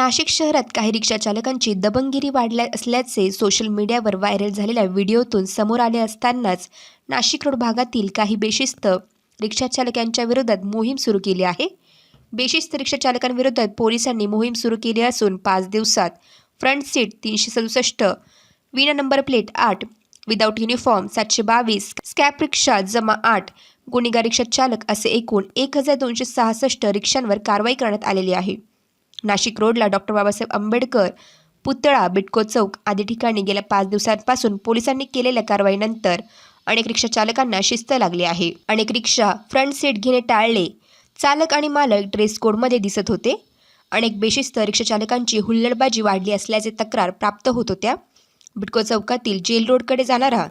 नाशिक शहरात काही रिक्षा चालकांची दबंगिरी वाढल्या असल्याचे सोशल मीडियावर व्हायरल झालेल्या व्हिडिओतून समोर आले असतानाच नाशिक रोड भागातील काही बेशिस्त रिक्षा चालकांच्या विरोधात मोहीम सुरू केली आहे. बेशिस्त रिक्षा चालकांविरोधात पोलिसांनी मोहीम सुरू केली असून पाच दिवसात फ्रंट सीट तीनशे सदुसष्ट विना नंबर प्लेट आठ विदाऊट युनिफॉर्म सातशे बावीस स्कॅप रिक्षा जमा आठ गुन्हेगार रिक्षा चालक असे एकूण एक हजार दोनशे सहासष्ट रिक्षांवर कारवाई करण्यात आलेली आहे. नाशिक रोडला डॉक्टर बाबासाहेब आंबेडकर पुतळा बिटको चौक आदी ठिकाणी गेल्या पाच दिवसांपासून पोलिसांनी केलेल्या कारवाईनंतर अनेक रिक्षा चालकांना शिस्त लागली आहे. अनेक रिक्षा फ्रंट सीट घेणे टाळले. चालक आणि मालक ड्रेस कोडमध्ये दिसत होते. अनेक बेशिस्त रिक्षाचालकांची हुल्लडबाजी वाढली असल्याचे तक्रार प्राप्त होत होत्या. बिटको चौकातील जेल रोडकडे जाणारा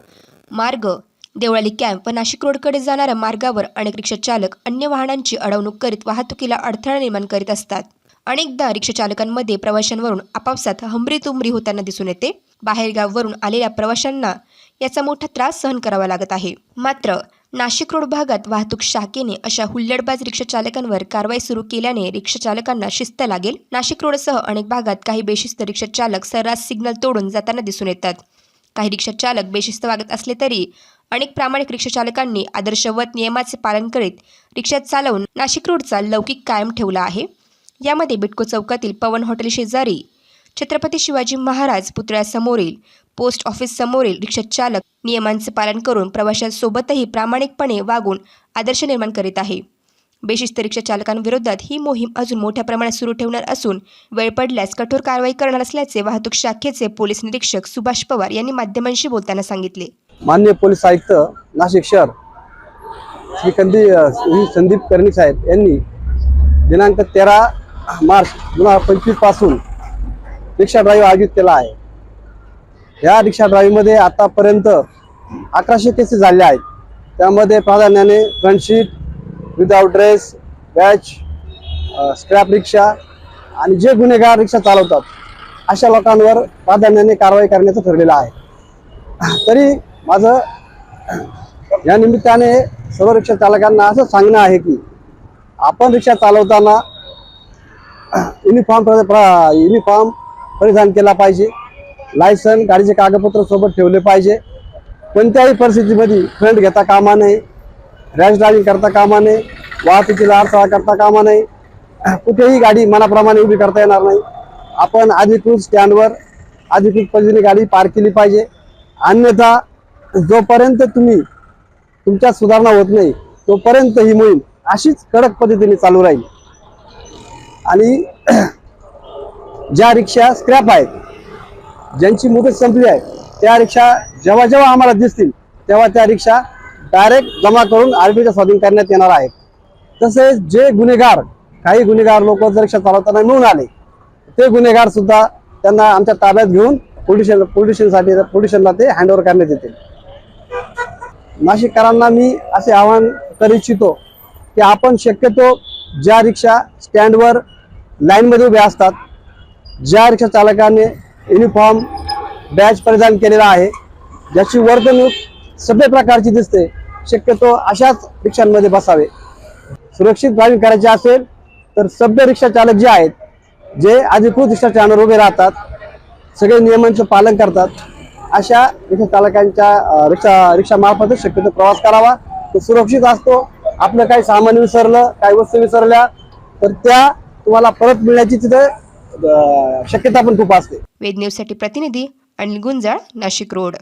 मार्ग देवळाली कॅम्प व नाशिक रोडकडे जाणाऱ्या मार्गावर अनेक रिक्षाचालक अन्य वाहनांची अडवणूक करीत वाहतुकीला अडथळा निर्माण करीत असतात. अनेकदा रिक्षाचालकांमध्ये प्रवाशांवरून आपापसात हमरी तुमरी होताना दिसून येते. बाहेरगाववरून आलेल्या प्रवाशांना याचा मोठा त्रास सहन करावा लागत आहे. मात्र नाशिक रोड भागात वाहतूक शाखेने अशा हुल्लडबाज रिक्षाचालकांवर कारवाई सुरू केल्याने रिक्षाचालकांना शिस्त लागेल. नाशिक रोडसह अनेक भागात काही बेशिस्त रिक्षाचालक सर्रास सिग्नल तोडून जाताना दिसून येतात. काही रिक्षाचालक बेशिस्त वागत असले तरी अनेक प्रामाणिक रिक्षाचालकांनी आदर्शवत नियमाचे पालन करीत रिक्षा चालवून नाशिक रोडचा लौकिक कायम ठेवला आहे. यामध्ये बिटको चौकातील पवन हॉटेल शेजारी छत्रपती शिवाजी महाराज पुतळ्यासमोरील पोस्ट ऑफिस समोरील रिक्षा चालक नियमांचे पालन करून प्रवाशांसोबतही प्रामाणिकपणे वागून आदर्श निर्माण करीत आहे. बेशिस्त रिक्षा चालकांविरोधात ही मोहीम अजून मोठ्या प्रमाणात सुरू ठेवणार असून वेळ पडल्यास कठोर कारवाई करणार असल्याचे वाहतूक शाखेचे पोलीस निरीक्षक सुभाष पवार यांनी माध्यमांशी बोलताना सांगितले. मान्य पोलीस आयुक्त नाशिक शहर श्री कंदी संदीप कर्णिक साहेब यांनी दिनांक तेरा मार्च दोन हजार पंचवीसपासून रिक्षा ड्राईव्ह आयोजित केला आहे. या रिक्षा ड्राईव्हमध्ये आतापर्यंत अकराशे केसेस झाल्या आहेत. त्यामध्ये प्राधान्याने front seat without dress badge scrap रिक्षा आणि जे गुन्हेगार रिक्षा चालवतात अशा लोकांवर प्राधान्याने कारवाई करण्याचं ठरलेलं आहे. तरी माझं या निमित्ताने सर्व रिक्षा चालकांना असं सांगणं आहे की आपण रिक्षा चालवताना युनिफॉर्म प्र- युनिफॉर्म परिधान केला पाहिजे. लायसन गाडीचे कागदपत्र सोबत ठेवले पाहिजे. कोणत्याही परिस्थितीमध्ये फ्रंट घेता कामा नये. रॅश ड्रायव्हिंग करता कामा नये. वाहतुकीला अडथळा करता कामा नये. कुठेही गाडी मनाप्रमाणे उभी करता येणार नाही. आपण अधिकृत स्टँडवर अधिकृत पद्धतीने गाडी पार्क केली पाहिजे. अन्यथा जोपर्यंत तुम्ही तुमच्यात सुधारणा होत नाही तोपर्यंत ही मोहीम अशीच कडक पद्धतीने चालू राहील. आणि ज्या रिक्षा स्क्रॅप आहेत ज्यांची मुदत संपली आहे त्या रिक्षा जेव्हा जेव्हा आम्हाला दिसतील तेव्हा त्या रिक्षा डायरेक्ट जमा करून आरटीच्या स्वाधीन करण्यात येणार आहेत. तसेच जे गुन्हेगार काही गुन्हेगार लोक जर रिक्षा चालवताना मिळून आले ते गुन्हेगार सुद्धा त्यांना आमच्या ताब्यात घेऊन पोलीस पोलिसांसाठी पोलिसांना ते हँडओव्हर करण्यात येतील. नाशिककरांना मी असे आवाहन करू इच्छितो की आपण शक्यतो ज्या रिक्षा स्टँडवर लाईनमध्ये उभे असतात. ज्या रिक्षा चालकाने युनिफॉर्म बॅच परिधान केलेला आहे ज्याची वर्तणूक सभ्य प्रकारची दिसते शक्यतो अशाच रिक्षांमध्ये बसावे. सुरक्षित ड्रायव्हिंग करायचे असेल तर सभ्य रिक्षा चालक जे आहेत जे अधिकृत रिक्षा स्टँडवर उभे राहतात सगळे नियमांचं पालन करतात अशा रिक्षा चालकांच्या रिक्षा रिक्षामार्फतच शक्यतो प्रवास करावा. तो सुरक्षित असतो. आपलं काही सामान विसरलं काही वस्तू विसरल्या तर त्या तुम्हाला परत मिळण्याची तिथे शक्यता पण खूप असते. वेद न्यूजसाठी प्रतिनिधी अनिल गुंजाळ नाशिक रोड.